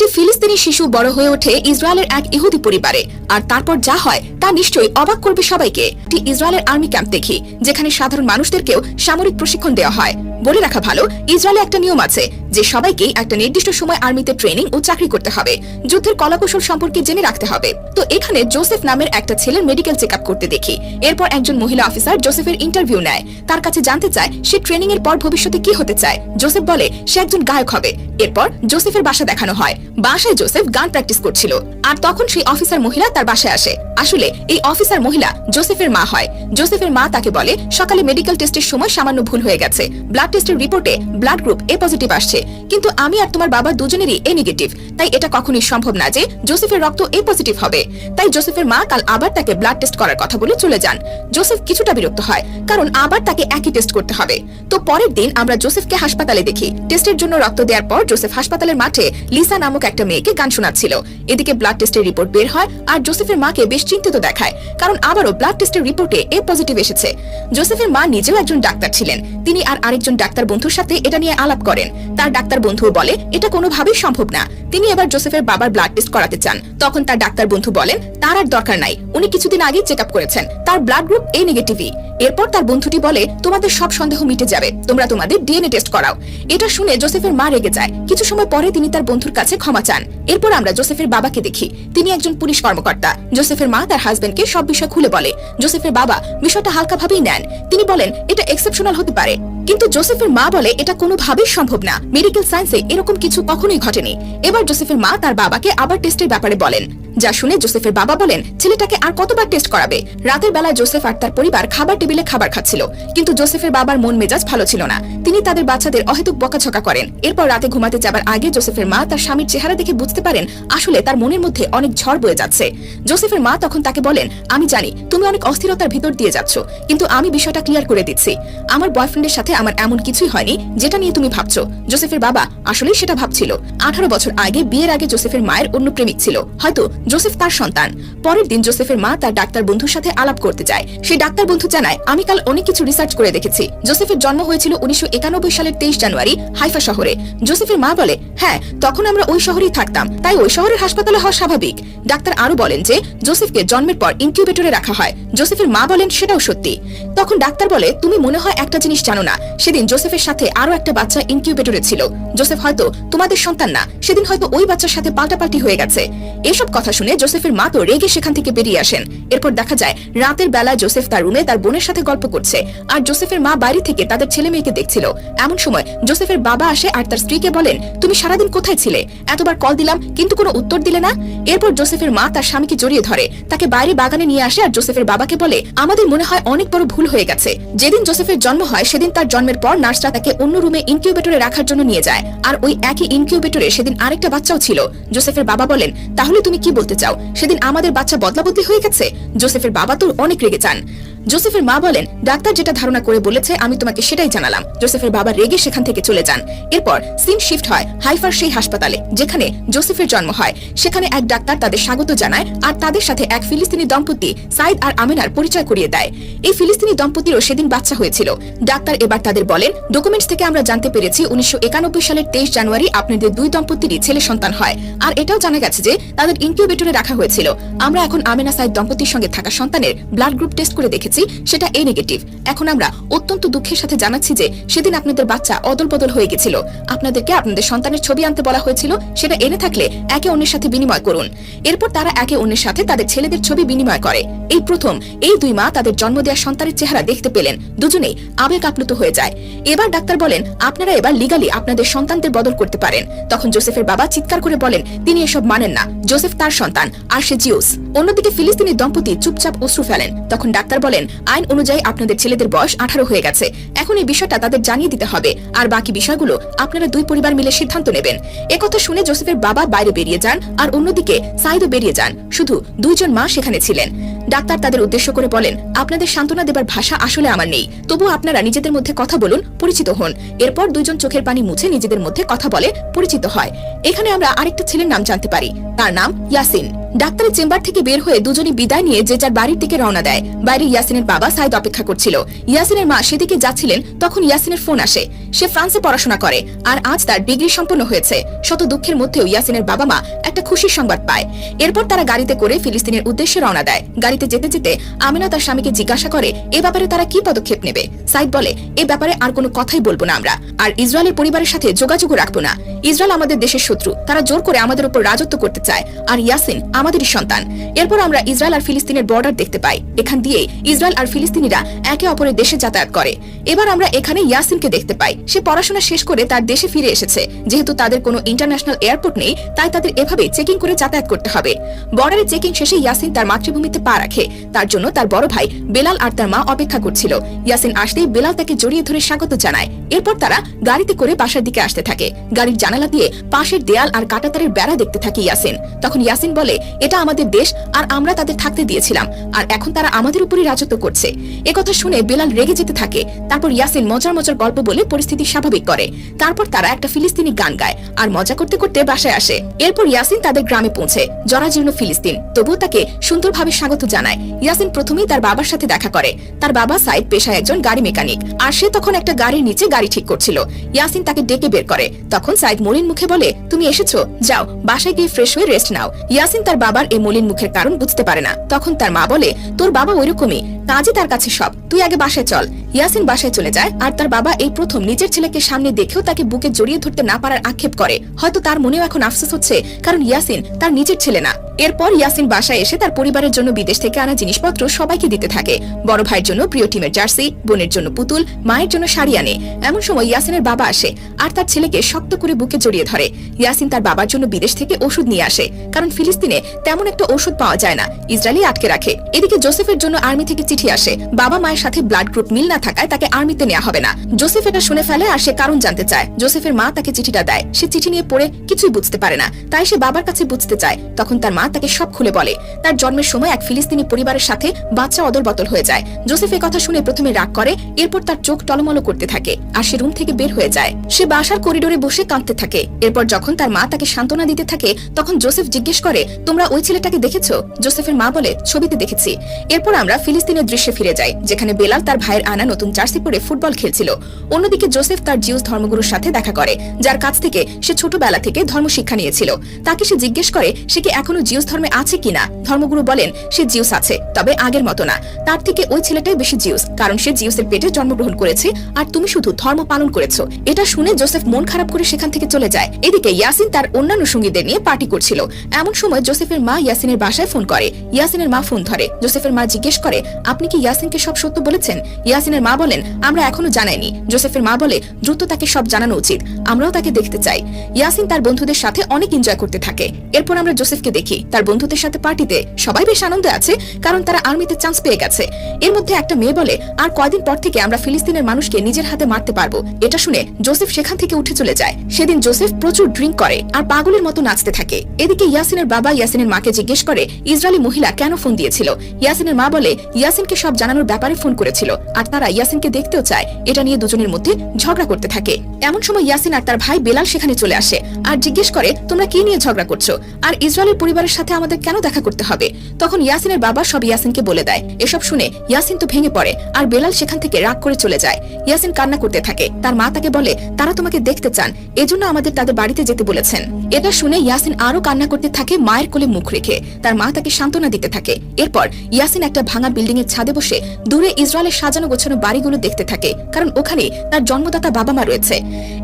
একটি ফিলিস্তিনি শিশু বড় হয়ে ওঠে ইসরায়েলের এক ইহুদি পরিবারে। আর তারপর যা হয়, তা নিশ্চয়ই অবাক করবে সবাইকে। একটি ইসরায়েলের আর্মি ক্যাম্প দেখি, যেখানে সাধারণ মানুষদেরকেও সামরিক প্রশিক্ষণ দেওয়া হয়। বলে রাখা ভালো, ইসরায়েলে একটা নিয়ম আছে যে সবাইকে একটা নির্দিষ্ট সময় আর্মিতে ট্রেনিং ও চাকরি করতে হবে। যুদ্ধের কলাকৌশল সম্পর্কে জেনে রাখতে হবে। তো এখানে জোসেফ নামের একটা ছেলের মেডিকেল চেক করতে দেখি। এরপর একজন মহিলা অফিসার জোসেফের ইন্টারভিউ নেয়। তার কাছে জানতে চায় সে ট্রেনিং এর পর ভবিষ্যতে কি হতে চায়। জোসেফ বলে, সে একজন গায়ক হবে। এরপর জোসেফের বাসা দেখানো হয়। বাসায় জোসেফ গান প্র্যাকটিস করছিল। আর তখন সেই অফিসার মহিলা তার বাসায় আসে। আসলে এই অফিসার মহিলা জোসেফের মা হয়। জোসেফের মা তাকে বলে, সকালে মেডিকেল টেস্টের সময় সামান্য ভুল হয়ে গেছে। ব্লাড টেস্টের রিপোর্টে ব্লাড গ্রুপ এ পজিটিভ আসছে। কিন্তু আমি আর তোমার বাবা দুজনেরই এ নেগেটিভ তাই এটা কখনোই সম্ভব না যে জোসেফের রক্ত এ পজিটিভ হবে। তাই জোসেফের মা কাল আবার তাকে ব্লাড টেস্ট করার কথা বলে চলে যান। জোসেফ কিছুটা বিরক্ত হয়, কারণ আবার তাকে একই টেস্ট করতে হবে। তো পরের দিন আমরা জোসেফকে হাসপাতালে দেখি। টেস্টের জন্য রক্ত দেওয়ার পর জোসেফ হাসপাতালের মাঠে লিসা নামক একটা মেয়েকে গান শোনাচ্ছিল। এদিকে ব্লাড টেস্টের রিপোর্ট বের হয় আর জোসেফের মাকে বেশ চিন্তিত দেখায়, কারণ আবারও ব্লাড টেস্টের রিপোর্টে এ পজিটিভ এসেছে। জোসেফের মা নিজেও একজন ডাক্তার ছিলেন। তিনি আর আরেকজন ডাক্তার বন্ধুর সাথে এটা নিয়ে আলাপ করেন। তার ডাক্তার বন্ধু বলে, এটা কোনোভাবেই সম্ভব না। তিনি এবার জোসেফের বাবার ব্লাড টেস্ট করাতে চান। তখন তার ডাক্তার বন্ধু বলেন, তার আর দরকার নাই। উনি কিছুদিন আগেই চেক করেছেন। তার ব্লাড গ্রুপ এ নেগেটিভই এরপর তার বন্ধুটি বলে, তোমাদের সব সন্দেহ মিটে যাবে। তোমরা তোমাদের ডিএনএ টেস্ট করাও। এটা শুনে জোসেফের মা রেগে যায়। কিছু সময় পরে তিনি তার বন্ধুর কাছে ক্ষমা চান। এরপর আমরা জোসেফের বাবাকে দেখি। তিনি একজন পুলিশ কর্মকর্তা। জোসেফের মা তার হাজবেন্ডকে সব বিষয় খুলে বলে। জোসেফের বাবা বিষয়টা হালকাভাবেই নেন। তিনি বলেন, এটা এক্সেপশনাল হতে পারে। কিন্তু জোসেফের মা বলে, এটা কোনোভাবেই সম্ভব না। মেডিকেল সায়েন্সে এরকম কিছু কখনোই ঘটেনি। এবার জোসেফের মা তার বাবাকে আবার টেস্টের ব্যাপারে বলেন। যা শুনে জোসেফের বাবা বলেন, ছেলেটাকে আর কতবার টেস্ট করাবে? রাতের বেলায় জোসেফ আর তার পরিবার খাবার টেবিলে খাবার খাচ্ছিল, কিন্তু জোসেফের বাবার মন মেজাজ ভালো ছিল না। তিনি তাদের বাচ্চাদের অহেতুক বকাঝকা করেন। এরপর রাতে ঘুমাতে যাবার আগে জোসেফের মা তার স্বামীর চেহারা দেখে বুঝতে পারেন, আসলে তার মনের মধ্যে অনেক ঝড় বয়ে যাচ্ছে। জোসেফের মা তখন তাকে বলেন, আমি জানি, তুমি অনেক অস্থিরতার ভিতর দিয়ে যাচ্ছ, কিন্তু আমি বিষয়টা ক্লিয়ার করে দিচ্ছি। আমার বয়ফ্রেন্ডের সাথে আমার এমন কিছুই হয়নি, যেটা নিয়ে তুমি ভাবছ। জোসেফের বাবা আসলেই সেটা ভাবছিল। আঠারো বছর আগে বিয়ের আগে জোসেফের মায়ের অন্য প্রেমিক ছিল। হয়তো জোসেফ তার সন্তান। পরের দিন জোসেফের মা তার ডাক্তার বন্ধুর সাথে আলাপ করতে যায়। সেই ডাক্তার বন্ধু জানায়, আমি কাল অনেক কিছু রিসার্চ করে দেখেছি। জোসেফের জন্ম হয়েছিল উনিশশো সালের তেইশ জানুয়ারি, হাইফা শহরে। জোসেফের মা বলে হ্যাঁ তখন আমরা ওই শহরেই থাকতাম। তাই ওই শহরের হাসপাতালে হওয়া স্বাভাবিক। ডাক্তার আরও বলেন যে, জোসেফকে জন্মের পর ইনকিউবেটরে রাখা হয়। জোসেফের মা বলেন, সেটাও সত্যি। তখন ডাক্তার বলে, তুমি মনে হয় একটা জিনিস জানো না। সেদিন জোসেফের সাথে আরও একটা বাচ্চা ইনকিউবেটরে ছিল। জোসেফ হয়তো তোমাদের সন্তান না। সেদিন হয়তো ওই বাচ্চার সাথে পাল্টাপাল্টি হয়ে গেছে। এসব কথা শুনে জোসেফের মা তো রেগে সেখান থেকে বেরিয়ে আসেন। এরপর দেখা যায়, রাতের বেলায় জোসেফ তার রুমে তার বোনের সাথে গল্প করছে। আর জোসেফের মা বাইরে থেকে তাদের ছেলে মেয়েকে দেখছিল। এমন সময় জোসেফের বাবা আসে আর তার স্ত্রীকে বলেন, তুমি সারাদিন কোথায় ছিলে? এতবার কল দিলাম, কিন্তু কোনো উত্তর দিলে না? এরপর জোসেফের মা তার স্বামীকে জড়িয়ে ধরে। তাকে বাইরে বাগানে নিয়ে আসে আর জোসেফের বাবাকে বলে, আমাদের মনে হয় অনেক বড় ভুল হয়ে গেছে। যেদিন জোসেফের জন্ম হয়, সেদিন তার জন্মের পর নার্সরা তাকে অন্য রুমে ইনকিউবেটরে রাখার জন্য নিয়ে যায়। আর ওই একই ইনকিউবেটরে সেদিন আরেকটা বাচ্চাও ছিল। জোসেফের বাবা বলেন, তাহলে তুমি কি বলতে চাও। সেদিন আমাদের বাচ্চা বদলা বদলি হয়ে গেছে। জোসেফের বাবা তোর অনেক রেগে যান। জোসেফের মা বলেন, ডাক্তার যেটা ধারণা করে বলেছে, আমি তোমাকে সেটাই জানালাম। জোসেফের বাবা রেগে সেখান থেকে চলে যান। এরপর সিন শিফট হয় হাইফার সেই হাসপাতালে, যেখানে জোসেফের জন্ম হয়। সেখানে এক ডাক্তার তাদের স্বাগত জানায় আর তাদের সাথে এক ফিলিস্তিনি দম্পতি সাইদ আর আমিনার পরিচয় করিয়ে দেয়। এই ফিলিস্তিনি দম্পতিরও সেদিন বাচ্চা হয়েছিল। ডাক্তার এবার তাদের বলেন, ডকুমেন্টস থেকে আমরা জানতে পেরেছি উনিশশো একানব্বই সালের তেইশ জানুয়ারি আপনাদের দুই দম্পতিরই ছেলে সন্তান হয়। আর এটাও জানা গেছে যে তাদের ইনকিউবেটরে রাখা হয়েছিল। আমরা এখন আমিনা সাইদ দম্পতির সঙ্গে থাকা সন্তানের ব্লাড গ্রুপ টেস্ট করে দেখেছি। সেটা এ নেগেটিভ এখন আমরা অত্যন্ত দুঃখের সাথে জানাচ্ছি যে সেদিন আপনাদের বাচ্চা অদল বদল হয়ে গেছিল। আপনাদেরকে আপনাদের সন্তানের ছবি আনতে বলা হয়েছিল, সেটা এনে থাকলে একে অন্যের সাথে বিনিময় করুন। এরপর তারা একে অন্যের সাথে তাদের ছেলেদের ছবি বিনিময় করে। এই প্রথম, এই দুই মা তাদের জন্ম দেওয়া সন্তানের চেহারা দেখতে পেলেন। দুজনেই আবেগ আপ্লুত হয়ে যায়। এবার ডাক্তার বলেন, আপনারা এবার লিগালি আপনাদের সন্তানদের বদল করতে পারেন। তখন জোসেফের বাবা চিৎকার করে বলেন, তিনি এসব মানেন না। জোসেফ তার সন্তান, আর সে জিউস। অন্যদিকে ফিলিস্তিনি দম্পতি চুপচাপ অশ্রু ফেলেন। তখন ডাক্তার বলেন আইন অনুযায়ী আপনাদের ছেলেদের বয়স আঠারো হয়ে গেছে। এখন এই বিষয়টা তাদের জানিয়ে দিতে হবে। আর বাকি বিষয়গুলো আপনারা দুই পরিবার মিলে সিদ্ধান্ত নেবেন। একথা শুনে জোসেফের বাবা বাইরে বেরিয়ে যান, আর অন্যদিকে সাইদও বেরিয়ে যান। শুধু দুইজন মা সেখানে ছিলেন। ডাক্তার তাদের উদ্দেশ্য করে বলেন, আপনাদের সান্ত্বনা দেবার ভাষা আসলে আমার নেই। তবু আপনারা নিজেদের মধ্যে কথা বলুন, পরিচিত হন। এরপর দুইজন চোখের পানি মুছে নিজেদের মধ্যে কথা বলে পরিচিত হয়। এখানে আমরা আরেকটা ছেলের নাম জানতে পারি। তার নাম ইয়াসিন। ডাক্তারের চেম্বার থেকে বের হয়ে দুজনই বিদায় নিয়ে যে যার বাড়ির দিকে রওনা দেয়। বাইরে ইয়াসিনের বাবা সাইদ অপেক্ষা করছিল। ইয়াসিনের মা সেদিকে যাচ্ছিলেন, তখন ইয়াসিনের ফোন আসে। সে ফ্রান্সে পড়াশোনা করে, আর আজ তার ডিগ্রি সম্পন্ন হয়েছে। শত দুঃখের মধ্যেও ইয়াসিনের বাবা মা একটা খুশির সংবাদ পায়। এরপর তারা গাড়িতে করে ফিলিস্তিনের উদ্দেশ্যে রওনা দেয়। গাড়িতে যেতে যেতে আমিনা তার স্বামীকে জিজ্ঞাসা করে, এ ব্যাপারে তারা কি পদক্ষেপ নেবে? সাইদ বলে, এ ব্যাপারে আর কোনো কথাই বলব না আমরা। আর ইসরায়েলের পরিবারের সাথে যোগাযোগও রাখব না। ইসরায়েল আমাদের দেশের শত্রু। তারা জোর করে আমাদের উপর রাজত্ব করতে চায়। আর ইয়াসিন আমাদেরই সন্তান। এরপর আমরা ইসরায়েল আর ফিলিস্তিনের বর্ডার দেখতে পাই। এখান দিয়ে ইসরায়েল আর ফিলিস্তিনিরা একে অপরের দেশে যাতায়াত করে। এবার আমরা এখানে ইয়াসিনকে দেখতে পাই। সে পড়াশোনা শেষ করে তার দেশে ফিরে এসেছে। যেহেতু তাদের কোনো ইন্টারন্যাশনাল এয়ারপোর্ট নেই, তাই তাদের এভাবে চেকিং করে যাতায়াত করতে হবে। বর্ডারে চেকিং শেষে ইয়াসিন তার মাতৃভূমিতে পা রাখে। তার জন্য তার বড় ভাই বেলাল আর তার মা অপেক্ষা করছিল। ইয়াসিন আসতেই বেলাল তাকে জড়িয়ে ধরে স্বাগত জানায়। এরপর তারা গাড়িতে করে বাসার দিকে আসতে থাকে। গাড়ির জানালা দিয়ে পাশের দেয়াল আর কাটাতারের বেড়া দেখতে থাকে ইয়াসিন। তখন ইয়াসিন বলে এটা আমাদের দেশ আর আমরা তাদের থাকতে দিয়েছিলাম। আর এখন তারা আমাদের উপরই রাজত্ব করছে। একথা শুনে বেলাল রেগে যেতে থাকে। তারপর ইয়াসিন মজার মজার গল্প বলে পরিস্থিতি স্বাভাবিক করে। তারপর তারা একটা ফিলিস্তিনি গান গায়। আর মজা করতে করতে বাসায় আসে। এরপর ইয়াসিন তাদের গ্রামে পৌঁছে। জরাজীর্ণ ফিলিস্তিন। তবুও তাকে সুন্দরভাবে স্বাগত জানায়। ইয়াসিন প্রথমেই তার বাবার সাথে দেখা করে। তার বাবা সাইদ পেশায় একজন গাড়ি মেকানিক। আর সে তখন একটা গাড়ির নিচে গাড়ি ঠিক করছিল। ইয়াসিন তাকে ডেকে বের করে। তখন সাইদ মলিন মুখে বলে, তুমি এসেছ? যাও, বাসায় গিয়ে ফ্রেশ হয়ে রেস্ট নাও। ইয়াসিন তার বাবার এই মলিন মুখের কারণ বুঝতে পারে না। তখন তার মা বলে, তোর বাবা ওইরকমই। কাজে তার কাছে সব। তুই আগে বাসায় চল। ইয়াসিন বাসায় চলে যায় আর তার বাবা এই প্রথম নিজের ছেলেকে সামনে দেখেও তাকে বুকে জড়িয়ে ধরতে না পারার আক্ষেপ করে। হয়তো তার মনেও এখন আফসোস হচ্ছে, কারণ ইয়াসিন তার নিজের ছেলে না। এরপর ইয়াসিন বাসায় এসে তার পরিবারের জন্য বিদেশ থেকে আনা জিনিসপত্র সবাইকে দিতে থাকে। বড় ভাইয়ের জন্য প্রিয় টিমের জার্সি, বোনের জন্য পুতুল, মায়ের জন্য শাড়ি আনে। এমন সময় ইয়াসিনের বাবা আসে আর তার ছেলেকে শক্ত করে বুকে জড়িয়ে ধরে। ইয়াসিন তার বাবার জন্য বিদেশ থেকে ওষুধ নিয়ে আসে, কারণ ফিলিস্তিনে তেমন একটা ওষুধ পাওয়া যায় না, ইসরায়েলি আটকে রাখে। এদিকে জোসেফের জন্য আর্মি থেকে চিঠি আসে। বাবা মায়ের সাথে ব্লাড গ্রুপ মিল না থাকায় তাকে আর্মিতে নেওয়া হবে না। জোসেফ এটা শুনে ফেলে আর সে কারণ জানতে চায়। জোসেফের মা তাকে চিঠিটা দেয়। সে চিঠি নিয়ে পড়ে কিছুই বুঝতে পারে না। তাই সে বাবার কাছে বুঝতে চায়। তখন তার মা তাকে সব খুলে বলে। তার জন্মের সময় এক ফিলিস্তিনি পরিবারের সাথে বাচ্চা অদল বদল হয়ে যায়। জোসেফ কথা শুনে প্রথমে রাগ করে, এরপর তার চোখ টলমলো করতে থাকে আর সে রুম থেকে বের হয়ে যায়। সে বাসার করিডোরে বসে কাঁদতে থাকে। এরপর যখন তার মা তাকে সান্ত্বনা দিতে থাকে, তখন জোসেফ জিজ্ঞেস করে, তোমরা ওই ছেলেটাকে দেখেছ? জোসেফের মা বলে, ছবিতে দেখেছি। এরপর আমরা ফিলিস্তিনের দৃশ্যে ফিরে যাই, যেখানে বেলাল তার ভাইয়ের আনা নতুন জার্সি পরে ফুটবল খেলছিল। অন্যদিকে জোসেফ তার জিউস ধর্মগুরুর সাথে দেখা করে, যার কাছ থেকে সে ছোটবেলা থেকে ধর্ম শিক্ষা নিয়েছিল। তাকে সে জিজ্ঞেস করে, সে কি এখনও জিউস ধর্মে আছে কিনা? ধর্মগুরু বলেন, সে জিউস আছে, তবে আগের মতো না। তার থেকে ওই ছেলেটাই বেশি জিউস, কারণ সে জিউসের পেটে জন্মগ্রহণ করেছে, আর তুমি শুধু ধর্ম পালন করেছ। এটা শুনে জোসেফ মন খারাপ করে সেখান থেকে চলে যায়। এদিকে ইয়াসিন তার অন্যান্য সঙ্গীদের নিয়ে পার্টি করছিল। এমন সময় জোসেফের মা ইয়াসিনের বাসায় ফোন করে। ইয়াসিনের মা ফোন ধরে। জোসেফের মা জিজ্ঞেস করে, আপনি কি ইয়াসিনকে সব সত্য বলেছেন? ইয়াসিনের মা বলেন, আমরা এখনও জানাইনি। জোসেফের মা বলে, দ্রুত তাকে সব জানানো উচিত। আমরাও তাকে দেখতে চাই। ইয়াসিন তার বন্ধুদের সাথে অনেক এনজয় করতে থাকে। এরপর আমরা জোসেফকে দেখি। তার বন্ধুদের সাথে পার্টিতে সবাই বেশ আনন্দে আছে, কারণ তারা আর্মিতে চান্স পেয়ে গেছে। এর মধ্যে একটা মেয়ে বলে, আর কয়দিন পর থেকে আমরা ফিলিস্তিনের মানুষকে নিজের হাতে মারতে পারব। এটা শুনে জোসেফ সেখান থেকে উঠে চলে যায়। সেদিন জোসেফ প্রচুর ড্রিঙ্ক করে আর পাগলের মতো নাচতে থাকে। এদিকে ইয়াসিনের বাবা ইয়াসিনের মাকে জিজ্ঞেস করে, ইসরায়েলি মহিলা কেন ফোন দিয়েছিল? ইয়াসিনের মা বলে, ইয়াসিনকে সব জানানোর ব্যাপারে ফোন করেছিল, আর তারা ইয়াসিনকে দেখতেও চায়। এটা নিয়ে দুজনের মধ্যে ঝগড়া করতে থাকে। এমন সময় ইয়াসিন আর তার ভাই বেলাল সেখানে চলে আসে আর জিজ্ঞেস করে, তোমরা কি নিয়ে ঝগড়া করছ? আর ইসরায়েলের পরিবারের সাথে আমাদের কেন দেখা করতে হবে? তখন ইয়াসিনের বাবা সব ইয়াসিনকে বলে দেয়। এসব শুনে ইয়াসিন তো ভেঙে পড়ে আর বেলাল সেখান থেকে রাগ করে চলে যায়। ইয়াসিন কান্না করতে থাকে। তার মা তাকে বলে, তারা তোমাকে দেখতে চান। এজন্য আমাদের তাদের বাড়িতে যেতে বলেছেন। এটা শুনে ইয়াসিন আরও কান্না করতে থাকে মায়ের কোলে মুখ রেখে। তার মা তাকে সান্ত্বনা দিতে থাকে। এরপর ইয়াসিন একটা ভাঙা বিল্ডিং এর ছাদে বসে দূরে ইসরায়েলের সাজানো গোছানো বাড়িগুলো দেখতে থাকে, কারণ ওখানে তার জন্মদাতা বাবা মা রয়েছে।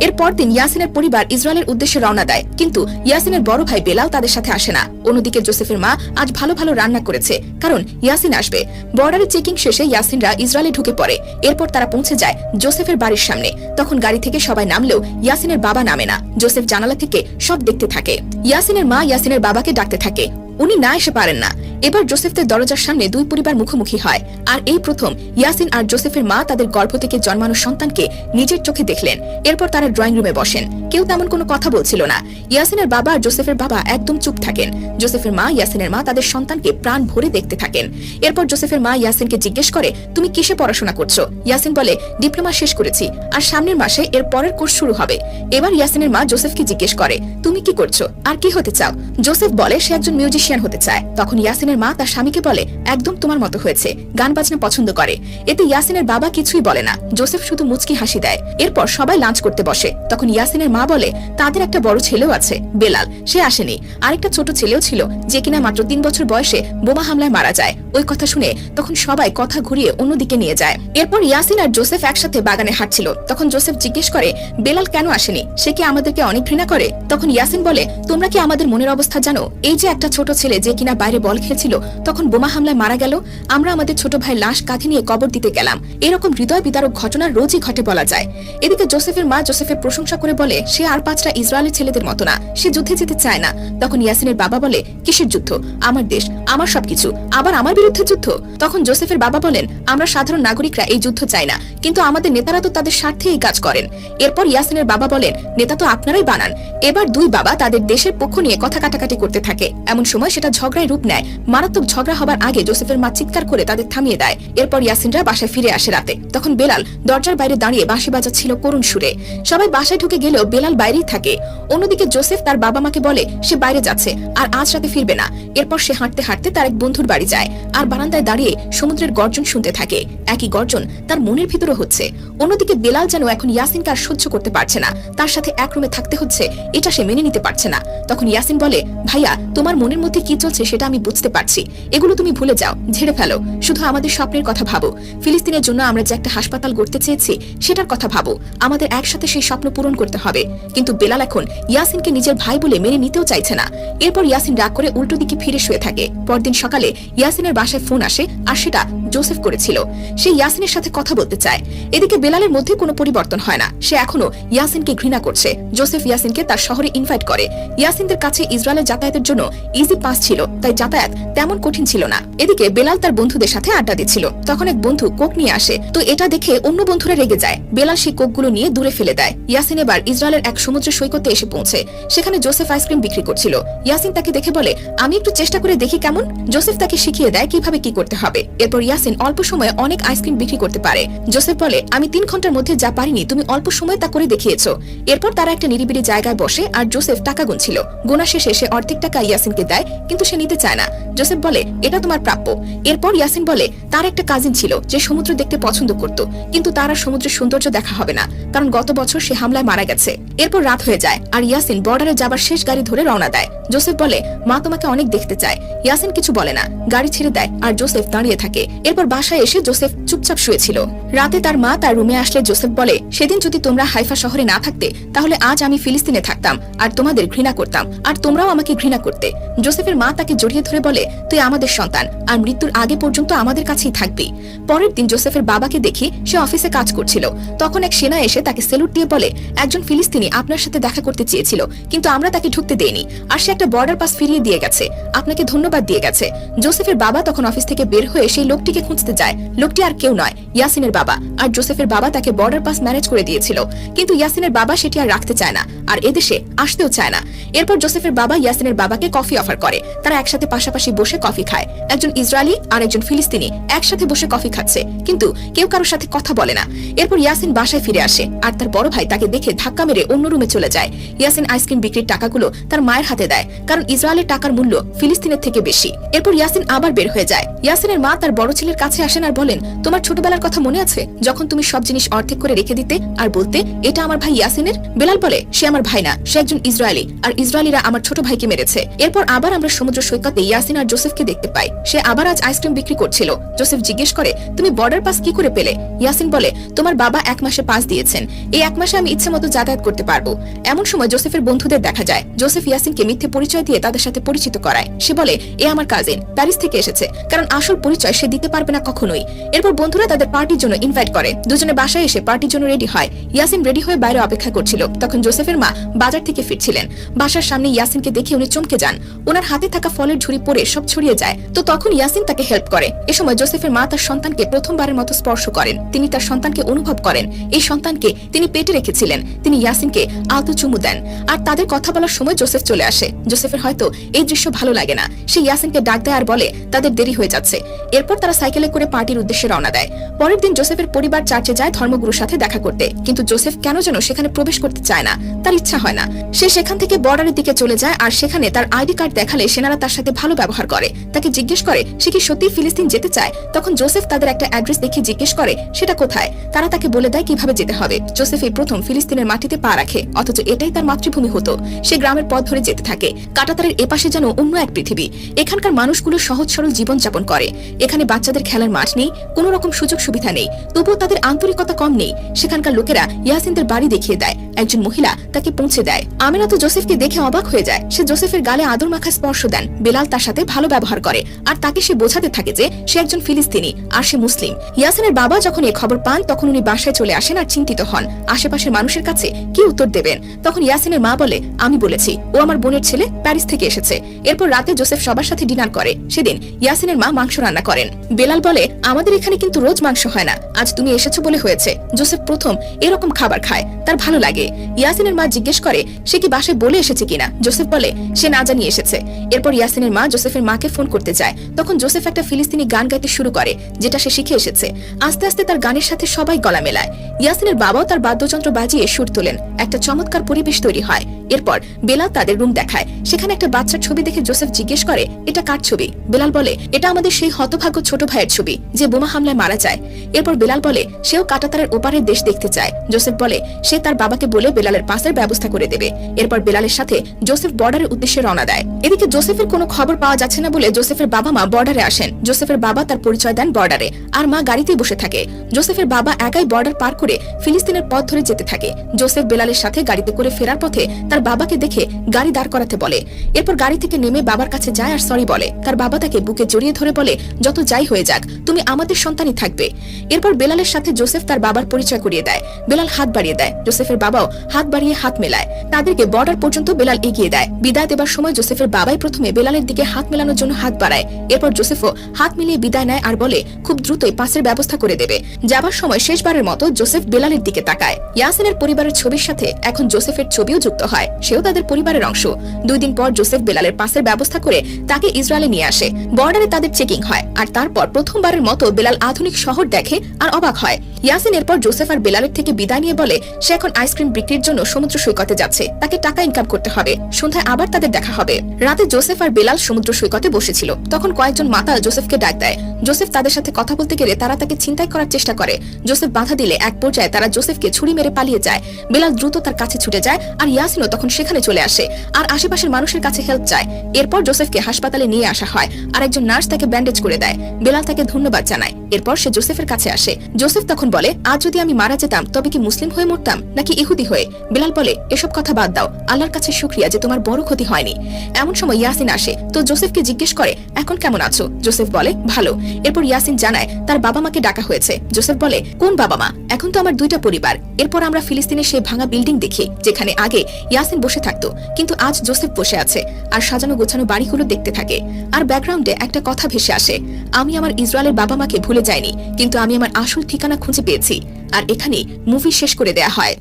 এরপর দিন ইয়াসিনের পরিবার ইসরায়েলের উদ্দেশ্যে রওনা দেয়, কিন্তু ইয়াসিনের বড় ভাই বেলাল তাদের সাথে আসে না। অন্যদিকে জোসেফের মা আজ ভালো ভালো রান্না করেছে, কারণ ইয়াসিন আসবে। বর্ডারে চেকিং শেষে ইয়াসিনরা ইসরায়েলে ঢুকে পড়ে। এরপর তারা পৌঁছে যায় জোসেফের বাড়ির সামনে। তখন গাড়ি থেকে সবাই নামলেও ইয়াসিনের বাবা নামে না। জোসেফ জানালা থেকে সব দেখতে থাকে। ইয়াসিনের মা ইয়াসিনের বাবাকে ডাকতে থাকে। উনি না এসে পারেন না। এবার জোসেফদের দরজার সামনে দুই পরিবার মুখোমুখি হয়। আর এই প্রথম, ইয়াসিন আর জোসেফের মা তাদের গর্ভ থেকে জন্মানো সন্তানকে নিজের চোখে দেখলেন। এরপর তারা ড্রয়িং রুমে বসেন। কেউ তেমন কোনো কথা বলছিল না। ইয়াসিনের বাবা আর জোসেফের বাবা একদম চুপ থাকেন। জোসেফের মা ইয়াসিনের মা তাদের সন্তানকে প্রাণ ভরে দেখতে থাকেন। এরপর জোসেফের মা ইয়াসিনকে জিজ্ঞেস করে, তুমি কিসে পড়াশোনা করছ? ইয়াসিন বলে, ডিপ্লোমা শেষ করেছি। আর সামনের মাসে এর পরের কোর্স শুরু হবে। এবার ইয়াসিনের মা জোসেফকে জিজ্ঞেস করে, তুমি কি করছ? আর কি হতে চাও? জোসেফ বলে, সে একজন মিউজিশিয়ান হতে চায়। তখন ইয়াসিনের মা তার স্বামীকে বলে, একদম তোমার মতো হয়েছে। গান বাজনা পছন্দ করে। এতে ইয়াসিনের বাবা কিছুই বলে না। জোসেফ শুধু মুচকি হাসি দেয়। এরপর সবাই লাঞ্চ করতে বসে। তখন ইয়াসিনের মা বলে, তাদের একটা বড় ছেলেও আছে, বেলাল। সে আসেনি। আরেকটা ছোট ছেলেও ছিল, যে কিনা মাত্র তিন বছর বয়সে বোমা হামলায় মারা যায়। ওই কথা শুনে তখন সবাই কথা ঘুরিয়ে অন্যদিকে নিয়ে যায়। এরপর ইয়াসিন আর জোসেফ একসাথে বাগানে হাঁটছিল। তখন জোসেফ জিজ্ঞেস করে, বেলাল কেন আসেনি? সে কি আমাদেরকে অনেক ঘৃণা করে? তখন ইয়াসিন বলে, তোমরা কি আমাদের মনের অবস্থা জানো? এই যে একটা ছোট ছেলে যে কিনা বাইরে বল খেলছিল তখন বোমা হামলায় মারা গেল। আমরা আমাদের ছোট ভাই লাশ কাঁধে নিয়ে কবর দিতে গেলাম। এরকম হৃদয় বিদারক ঘটনা রোজই ঘটে বলা যায়। এদিকে জোসেফের মা জোসেফের প্রশংসা করে বলে, সে আর পাঁচটা ইসরায়েলের ছেলেদের মতো না। সে যুদ্ধে যেতে চায় না। তখন ইয়াসিনের বাবা বলে, কিসের যুদ্ধ? আমার দেশ, আমার সবকিছু। আবার আমার বিরুদ্ধে যুদ্ধ? তখন জোসেফের বাবা বলেন, আমরা সাধারণ নাগরিকরা এই যুদ্ধ চাই না। কিন্তু আমাদের নেতারা তো তাদের স্বার্থে এই কাজ করেন। এরপর ইয়াসিনের বাবা বলেন, নেতা তো আপনারাই বানান। এবার দুই বাবা তাদের দেশের পক্ষ নিয়ে কথা কাটাকাটি করতে থাকে। এমন সময় সেটা ঝগড়ায় রূপ নেয়। মারাত্মক ঝগড়া হবার আগে জোসেফের মা চিৎকার করে তাদের থামিয়ে দেয়। এরপর ইয়াসিনরা বাসায় ফিরে আসে রাতে। তখন বেলাল দরজার বাইরে দাঁড়িয়ে বাঁশি বাজাচ্ছিল করুণ সুরে। সবাই বাসায় ঢুকে গেলেও বেলাল বাইরেই থাকে। অন্যদিকে জোসেফ তার বাবা মাকে বলে, সে বাইরে যাচ্ছে, আর আজ রাতে ফিরবে না। এরপর সে হাঁটতে হাঁটতে তার এক বন্ধুর বাড়ি যায়, আর বারান্দায় দাঁড়িয়ে সমুদ্রের গর্জন শুনতে থাকে। একই গর্জন তার মনের ভিতরে হচ্ছে। অন্যদিকে বেলাল যেন এখন ইয়াসিনকে আর সহ্য করতে পারছে না। তার সাথে এক রুমে থাকতে হচ্ছে, এটা সে মেনে নিতে পারছে না। তখন ইয়াসিন বলে, ভাইয়া, তোমার মনের মধ্যে কি চলছে সেটা আমি বুঝতে পারছি। এগুলো তুমি ভুলে যাও, ঝেড়ে ফেলো। শুধু আমাদের স্বপ্নের কথা ভাবো। ফিলিস্তিনের জন্য আমরা যে একটা হাসপাতাল গড়তে চেয়েছি, সেটার কথা ভাবো। আমাদের একসাথে সেই স্বপ্ন পূরণ করতে হবে। কিন্তু বেলাল এখন ইয়াসিনকে নিজের ভাই বলে মেনে নিতেও চাইছে না। এরপর ইয়াসিন রাগ করে উল্টো দিকে ফিরে শুয়ে থাকে। পরদিন সকালে ইয়াসিনের বাসায় ফোন আসে আর সেটা জোসেফ করেছিল। সে ইয়াসিনের সাথে কথা বলতে চায়। এদিকে বেলালের মধ্যে কোনো পরিবর্তন হয় না। সে এখনও ইয়াসিনকে ঘৃণা করছে। জোসেফ ইয়াসিনকে তার শহরে ইনভাইট করে। ইয়াসিনদের কাছে ইসরায়েলের যাতায়াতের জন্য ইজি পাস ছিল, তাই যাতায়াত তেমন কঠিন ছিল না। এদিকে বেলাল তার বন্ধুদের সাথে আড্ডা দিচ্ছিল। তখন এক বন্ধু কোক নিয়ে আসে। তো এটা দেখে অন্য বন্ধুরা রেগে যায়। বেলাল সেই কোকগুলো নিয়ে দূরে ফেলে দেয়। ইয়াসিন এবার ইসরায়েলের এক সমুদ্র সৈকতে এসে পৌঁছে। সেখানে জোসেফ আইসক্রিম বিক্রি করছিল। ইয়াসিন তাকে দেখে বলে, আমি একটু চেষ্টা করে দেখি কেমন? জোসেফ তাকে শিখিয়ে দেয় কীভাবে কি করতে হবে। এরপর ইয়াসিন অল্প সময়ে অনেক আইসক্রিম বিক্রি করতে পারে। জোসেফ বলে, আমি তিন ঘণ্টার মধ্যে যা পারিনি, তুমি অল্প সময় তা করে দেখিয়েছো। এরপর তারা একটা নিরিবিলি জায়গায় বসে আর জোসেফ টাকা গুনছিল। গোনা শেষে সে অর্ধেক টাকা ইয়াসিনকে দেয়, কিন্তু সে নিতে চায় না। জোসেফ বলে, এটা তোমার প্রাপ্য। এরপর ইয়াসিন বলে, তার একটা কাজিন ছিল, যে সমুদ্র দেখতে পছন্দ করত, কিন্তু তার আর সমুদ্রের সৌন্দর্য দেখা হবে না, কারণ গত বছর সে হামলায় মারা গেছে। এরপর রাত হয়ে যায়, আর ইয়াসিন বর্ডারে যাবার শেষ গাড়ি ধরে রওনা দেয়। জোসেফ বলে, মা তোমাকে অনেক দেখতে চায়। ইয়াসিন কিছু বলে না, গাড়ি ছেড়ে দেয়, আর জোসেফ দাঁড়িয়ে থাকে। এরপর বাসায় এসে জোসেফ চুপচাপ শুয়েছিল। রাতে তার মা তার রুমে আসলে জোসেফ বলে, সেদিন যদি তোমরা হাইফা শহরে না থাকতে, তাহলে আজ আমি ফিলিস্তিনে থাকতাম, আর তোমাদের ঘৃণা করতাম, আর তোমরাও আমাকে ঘৃণা করতে। জোসেফের মা তাকে জড়িয়ে ধরে বলে তুই আমাদের সন্তান, আর মৃত্যুর আগে পর্যন্ত আমাদের কাছেই থাকবি। পরের দিন জোসেফের বাবাকে দেখি সে অফিসে কাজ করছিল। তখন এক সেনা এসে তাকে সেলুট দিয়ে বলে, একজন ফিলিস্তিনি আপনার সাথে দেখা করতে চেয়েছিল, কিন্তু আমরা তাকে ঢুকতে দেইনি, আর সে একটা বর্ডার পাস ফিরিয়ে দিয়ে গেছে, আপনাকে ধন্যবাদ দিয়ে গেছে। জোসেফের বাবা তখন অফিস থেকে বের হয়ে সেই লোকটিকে খুঁজতে যায়। লোকটি আর কেউ নয়, ইয়াসিনের বাবা, আর জোসেফের বাবা তাকে বর্ডার পাস ম্যানেজ করে দিয়েছিল। কিন্তু ইয়াসিনের বাবা সেটি আর রাখতে চায় না। আর এদেশে আসতেও চায় না। এরপর জোসেফের বাবা ইয়াসিনের বাবাকে কফি অফার করে। তারা একসাথে পাশাপাশি বসে কফি খায়। একজন ইসরায়েলি আর একজন ফিলিস্তিনি একসাথে বসে কফি খাচ্ছে। কিন্তু কেউ কারোর সাথে কথা বলে না। এরপর ইয়াসিন বাসায় ফিরে আসে আর তার বড় ভাই তাকে দেখে ধাক্কা মেরে অন্য রুমে চলে যায়। ইয়াসিন আইসক্রিম বিক্রির টাকাগুলো তার মায়ের হাতে দেয়, কারণ ইসরায়েলের টাকার মূল্য ফিলিস্তিনের থেকে বেশি। এরপর ইয়াসিন আবার বের হয়ে যায়। ইয়াসিনের মা তার বড় ছেলের কাছে আসেন আর বলেন, তোমার ছোটবেলার কথা মনে আছে? যখন তুমি সব জিনিস অর্ধেক করে রেখে দিতে আর বলতে, এটা আমার ভাই ইয়াসিনের? বেলাল বলে, সে আমার ভাই না, সে একজন ইসরায়েলি, আর ইসরায়েলিরা আমার ছোট ভাইকে মেরেছে। এরপর আবার আমরা সমুদ্র সৈকতে ইয়াসিন আর জোসেফকে দেখতে পাই। সে আবার আজ আইসক্রিম বিক্রি করছিল। জোসেফ জিজ্ঞেস করে, তুমি বর্ডার পাস কি করে পেলে? ইয়াসিন বলে, তোমার বাবা এক মাসে পাস দিয়েছেন। এই এক মাসে আমি ইচ্ছে মতো যাতায়াত করতে পারব। এমন সময় জোসেফের বন্ধুদের দেখা যায়। জোসেফ ইয়াসিনকে মিথ্যে পরিচয় দিয়ে তাদের সাথে পরিচিত করায়। সে বলে, এ আমার কাজিন প্যারিস থেকে এসেছে। কারণ আসল পরিচয় সে দিতে পারবে না কখনোই। এরপর বন্ধুরা তাদের পার্টির জন্য ইনভাইট করে। দুজনে বাসায় এসে পার্টির জন্য রেডি হয়। ইয়াসিন রেডি হয়ে বাইরে অপেক্ষা করছিল। তখন জোসেফের মা মা বাজার থেকে ফিরছিলেন। বাসার সামনে ইয়াসিনকে দেখে উনি চমকে যান। ওনার হাতে থাকা ফলের ঝুড়ি পড়ে সব ছড়িয়ে যায়। তো তখন ইয়াসিন তাকে হেল্প করে। এ সময় জোসেফের মা তার সন্তানকে প্রথমবারের মতো স্পর্শ করেন। তিনি তার সন্তানকে অনুভব করেন। এই সন্তানকে তিনি পেটে রেখেছিলেন। তিনি ইয়াসিনকে আলতো চুমু দেন। আর তাদের কথা বলার সময় জোসেফ চলে আসে। জোসেফের হয়তো এই দৃশ্য ভালো লাগে না। সে ইয়াসিনকে ডাক দেয় আর বলে, তাদের দেরি হয়ে যাচ্ছে। এরপর তারা সাইকেলে করে পার্টির উদ্দেশ্যে রওনা দেয়। পরের দিন জোসেফের পরিবার চার্চে যায় ধর্মগুরুর সাথে দেখা করতে। কিন্তু জোসেফ কেন যেন সেখানে প্রবেশ করতে চায় না। তার ইচ্ছা হয় না। সে সেখান থেকে বর্ডারের দিকে চলে যায় আর সেখানে তার আইডি কার্ড দেখালে সেনারা তার সাথে ভালো ব্যবহার করে। তাকে জিজ্ঞেস করে, সে কি সত্যি ফিলিস্তিন যেতে চায়? তখন জোসেফ তাদের একটা অ্যাড্রেস দেখিয়ে জিজ্ঞেস করে, সেটা কোথায়? তারা তাকে বলে দেয় কীভাবে যেতে হবে। জোসেফ এই প্রথম ফিলিস্তিনের মাটিতে পা রাখে, অথচ এটাই তার মাতৃভূমি হতো। সে গ্রামের পথ ধরে যেতে থাকে। কাটাতারের এপাশে যেন অন্য এক পৃথিবী। এখানকার মানুষগুলো সহজ সরল জীবন যাপন করে। এখানে বাচ্চাদের খেলার মাঠ নেই, কোনো রকম সুযোগ সুবিধা নেই। তবুও তাদের আন্তরিকতা কম নেই। সেখানকার লোকেরা ইয়াসিনদের বাড়ি দেখিয়ে দেয়। একজন মহিলা তাকে পৌঁছে দেয়। আমিনা তো জোসেফকে দেখে অবাক হয়ে যায়। সে জোসেফের গালে আদর মাখা স্পর্শ দেন। বেলাল তার সাথে ভালো ব্যবহার করে। আর তাকে সে বোঝাতে থাকে যে, সে একজন ফিলিস্তিনি, আর সে মুসলিম। ইয়াসিনের বাবা যখন এই খবর পান, তখন উনি বাসায় চলে আসেন আর চিন্তিত হন। আশেপাশের মানুষের কাছে কি উত্তর দেবেন? তখন ইয়াসিনের মা বলে, আমি বলেছি, ও আমার বোনের ছেলে প্যারিস থেকে এসেছে। এরপর রাতে জোসেফ সবার সাথে ডিনার করে। সেদিন ইয়াসিনের মা মাংস রান্না করেন। বেলাল বলে, আমাদের এখানে কিন্তু রোজ মাংস হয় না। আজ তুমি এসেছ বলে হয়েছে। জোসেফ প্রথম এরকম খাবার খায়। তার ভালো লাগে। ইয়াসিনের মা জিজ্ঞেস করে, সে কি বাসায় বলে এসেছে কিনা? জোসেফ বলে, সে না জানিয়ে এসেছে। এরপর ইয়াসিনের মা জোসেফের মাকে ফোন করতে যায়। তখন জোসেফ একটা ফিলিস্তিনি গান গাইতে শুরু করে, যেটা সে শিখে এসেছে। আস্তে আস্তে তার গানের সাথে সবাই গলা মেলায়। ইয়াসিনের বাবাও তার বাদ্যযন্ত্র বাজিয়ে সুর তোলেন। একটা চমৎকার পরিবেশ তৈরি হয়। এরপর বেলাল তাদের রুম দেখায়। সেখানে একটা বাচ্চার ছবি দেখে জোসেফ জিজ্ঞেস করে, এটা কার ছবি? বেলাল বলে, এটা আমাদের সেই হতভাগ্য ছোট ভাইয়ের ছবি, যে বোমা হামলায় মারা যায়। এরপর বেলাল বলে, সেও কাটাতারের ওপারের দেশ দেখতে চায়। জোসেফ বলে, সে তার বাবাকে বলে বেলালের পাসের ব্যবস্থা করে দেবে। এরপর বেলালের সাথে জোসেফ বর্ডারের উদ্দেশ্যে রওনা দেয়। এদিকে জোসেফের কোনো খবর পাওয়া যাচ্ছে না বলে জোসেফের বাবা মা বর্ডারে আসেন। জোসেফের বাবা তার পরিচয় দেন বর্ডারে, আর মা গাড়িতেই বসে থাকে। জোসেফের বাবা একাই বর্ডার পার করে ফিলিস্তিনের পথ ধরে যেতে থাকে। জোসেফ বেলালের সাথে গাড়িতে করে ফেরার পথে তার বাবাকে দেখে গাড়ি দাঁড় করাতে বলে। এরপর গাড়ি থেকে নেমে বাবার কাছে যায় আর সরি বলে। তার বাবা তাকে বুকে জড়িয়ে ধরে বলে, যত যাই হয়ে যাক, তুমি আমাদের সন্তানই থাকবে। এরপর বেলালের সাথে জোসেফ তার বাবার পরিচয় করিয়ে দেয়। বেলাল হাত বাড়িয়ে দেয়। জোসেফের বাবাও হাত বাড়িয়ে হাত মেলায়। তাদেরকে বর্ডার পর্যন্ত বেলাল এগিয়ে দেয়। বিদায় দেবার সময় জোসেফের বাবাই প্রথমে বেলালের দিকে হাত মেলানোর জন্য হাত বাড়ায়। এরপর জোসেফও হাত মিলিয়ে বিদায় নেয় আর বলে, খুব দ্রুতই পাসের ব্যবস্থা করে দেবে। যাবার সময় শেষবারের মতো জোসেফ বেলালের দিকে তাকায়। ইয়াসিনের পরিবারের ছবির সাথে এখন জোসেফের ছবিও যুক্ত হয়। সেও তাদের পরিবারের অংশ। দুই দিন পর জোসেফ বেলালের পাসের ব্যবস্থা করে তাকে ইসরায়েলে নিয়ে আসে। বর্ডারে তাদের চেকিং হয় আর তারপর প্রথমবারের মতো বেলাল আধুনিক শহর দেখে আর অবাক হয়। ইয়াসিন এরপর জোসেফ আর বেলালের থেকে বিদায় নিয়ে বলে, সে এখন আইসক্রিম বিক্রির জন্য সমুদ্র সৈকতে যাচ্ছে। তাকে টাকা ইনকাম করতে হবে। সন্ধ্যায় আবার তাদের দেখা হবে। রাতে জোসেফ আর বেলাল সমুদ্র সৈকতে বসেছিল। তখন কয়েকজন মাতা জোসেফকে ডাক দেয়। জোসেফ তাদের সাথে কথা বলতে গেলে তারা তাকে চিন্তাই করার চেষ্টা করে। জোসেফ বাধা দিলে এক পর্যায়ে তারা জোসেফকে ছুরি মেরে পালিয়ে যায়। বেলাল দ্রুত তার কাছে ছুটে যায় আর ইয়াসিনও তখন সেখানে চলে আসে আর আশেপাশের মানুষের কাছে হেল্প চায়। এরপর জোসেফকে হাসপাতালে নিয়ে আসা হয় আর একজন নার্স তাকে ব্যান্ডেজ করে দেয়। বেলাল তাকে ধন্যবাদ জানায়। এরপর সে জোসেফের কাছে আসে। জোসেফ তখন বলে, আজ যদি আমি মারা যেতাম, তবে কি মুসলিম হয়ে মরতাম নাকি ইহুদি হয়ে? বেলাল বলে, এসব কথা বাদ দাও। আল্লাহর কাছে শুক্রিয়া যে তোমার বড় ক্ষতি হয়নি। এমন সময় ইয়াসিন আসে। তো জোসেফকে জিজ্ঞেস করে, এখন কেমন আছো? জোসেফ বলে, ভালো। এরপর ইয়াসিন জানায়, তার বাবা মাকে ডাকা হয়েছে। জোসেফ বলে, কোন বাবা মা এখন তো আমার দুইটা পরিবার। এরপর আমরা ফিলিস্তিনের সেই ভাঙা বিল্ডিং দেখি, যেখানে আগে ইয়াসিন বসে থাকতো, কিন্তু আজ জোসেফ বসে আছে আর সাজানো গোছানো বাড়িগুলো দেখতে থাকে। আর ব্যাকগ্রাউন্ডে একটা কথা ভেসে আসে, আমি আমার ইসরায়েলের বাবা মাকে ভুলে যাইনি, কিন্তু আমি আমার আসল ঠিকানা খুঁজে পেয়েছি। আর এখানে মুভি শেষ করে দেয়া হয়।